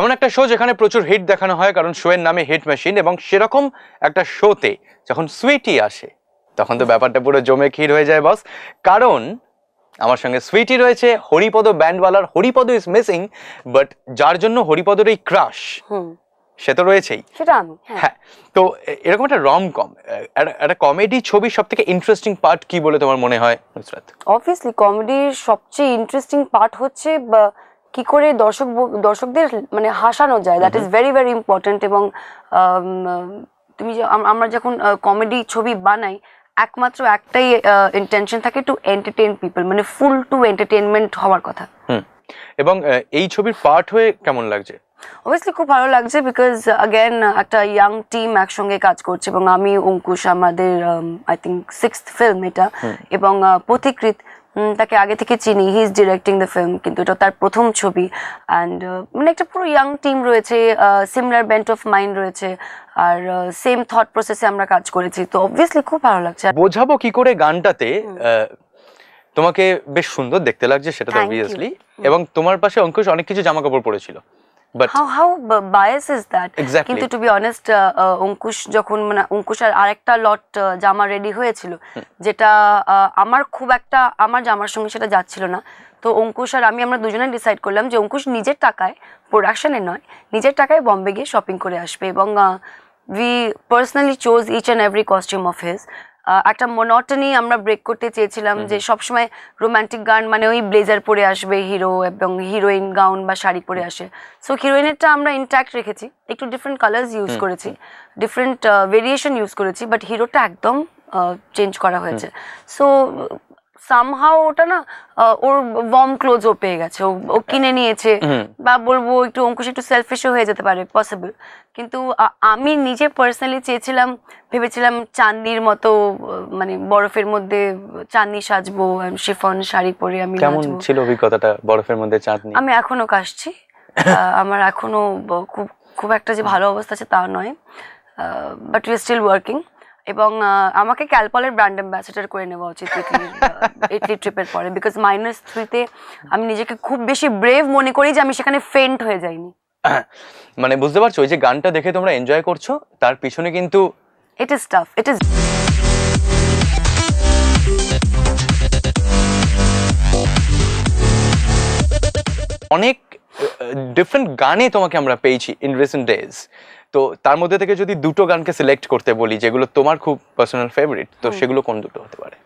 এমন একটা শো যেখানে প্রচুর হিট দেখানো হয় কারণ শো এর নামে হিট মেশিন এবং সেরকম একটা শোতে যখন সুইটি আসে তখন তো ব্যাপারটা পুরো জমে ক্ষীর হয়ে যায় বস কারণ আমার সঙ্গে সুইটি রয়েছে হরিপদ ব্যান্ডওয়ালার হরিপদ ইজ মিসিং বাট যার জন্য হরিপদর এই ক্রাশ হুম। সে তো রয়েছেই। সেটা আমি হ্যাঁ। হ্যাঁ তো এরকম একটা রম কম একটা কমেডি ছবির সব থেকে ইন্টারেস্টিং পার্ট কি বলে তোমার মনে হয় নুসরাত? অবভিয়াসলি কমেডির সবচেয়ে ইন্টারেস্টিং পার্ট হচ্ছে বা, কি করে দর্শক দর্শকদের মানে হাসানো যায়? That is very very important এবং তুমি যে- আমরা যখন কমেডি ছবি বানাই একমাত্র একটাই ইন্টেনশন থাকে টু এন্টারটেইন পিপল মানে ফুল টু এন্টারটেনমেন্ট হওয়ার কথা। এবং এই ছবির পার্ট হয়ে কেমন লাগছে? অবভিয়াসলি খুব ভালো লাগছে বিকজ অ্যাগেন একটা ইয়াং টিম একসঙ্গে কাজ করছে এবং আমি অঙ্কুশ আমাদের আই থিঙ্ক সিক্সথ ফিল্ম এটা এবং পথিকৃত তাকে আগে থেকে চিনি। He is directing the film কিন্তু এটা তার প্রথম ছবি। অ্যান্ড মানে একটা পুরো ইয়াং টিম রয়েছে সিমিলার বেন্ট অফ মাইন্ড রয়েছে। আর সেম থট প্রসেসে আমরা কাজ করেছি। তো অবভিয়াসলি খুব ভালো লাগছে। বোঝাবো কি করে গানটাতে তোমাকে বেশ সুন্দর দেখতে লাগছে সেটা তো অবভিয়াসলি এবং তোমার পাশে অঙ্কুশ অনেক কিছু জামা কাপড় পরেছিল। But how how bias is that Exactly. কিন্তু টু বি অনেস্ট অঙ্কুশ যখন মানে অঙ্কুশের আরেকটা লট জামা রেডি হয়েছিল যেটা আমার খুব একটা আমার জামার সঙ্গে সেটা যাচ্ছিল না। তো অঙ্কুশ আর আমি আমরা দুজনে ডিসাইড করলাম যে অঙ্কুশ নিজের টাকায় প্রোডাকশনে নয় নিজের টাকায় বম্বে গিয়ে শপিং করে আসবে এবং we personally chose each and every costume of his একটা মনোটনি আমরা ব্রেক করতে চেয়েছিলাম যে সবসময় রোমান্টিক গান মানে ওই ব্লেজার পরে আসবে হিরো এবং হিরোইন গাউন বা শাড়ি পরে আসে। সো হিরোইনেরটা আমরা ইন্ট্যাক্ট রেখেছি। একটু ডিফারেন্ট কালার্স ইউজ করেছি। ডিফারেন্ট ভেরিয়েশন ইউজ করেছি বাট হিরোটা একদম চেঞ্জ করা হয়েছে। সো সামহাও ওটা না ওর ওয়ার্ম ক্লোজও পেয়ে গেছে। ও- ও কিনে নিয়েছে। বা বলব একটু অঙ্কুশ একটু সেলফিশও হয়ে যেতে পারে পসিবল কিন্তু আমি নিজে পার্সোনালি চেয়েছিলাম ভেবেছিলাম চাঁদনির মতো মানে বরফের মধ্যে চাঁদনি সাজবো শিফন শাড়ি পরে আমি কেমন ছিল অভিজ্ঞতাটা বরফের মধ্যে চাঁদনি? আমি এখনও কাশছি। আমার এখনও খুব খুব একটা যে ভালো অবস্থা আছে তা নয়। বাট ইউ স্টিল ওয়ার্কিং এবং আমাকে ক্যালপলের ব্র্যান্ড অ্যাম্বাসেডর করে নেওয়া উচিত ইটলি ট্রিপের পরে। বিকজ মাইনাস থ্রিতে আমি নিজেকে খুব বেশি ব্রেভ মনে করি যে আমি সেখানে ফেন্ট হয়ে যাইনি। মানে বুঝতে পারছ ওই যে গানটা দেখে তোমরা এনজয় করছ তার পিছনে কিন্তু it is tough it is অনেক ডিফারেন্ট গানে তোমাকে আমরা পেয়েছি ইন রিসেন্ট ডেজ তো তার মধ্যে থেকে যদি দুটো গানকে সিলেক্ট করতে বলি যেগুলো তোমার খুব পার্সোনাল ফেভারিট তো সেগুলো কোন দুটো হতে পারে?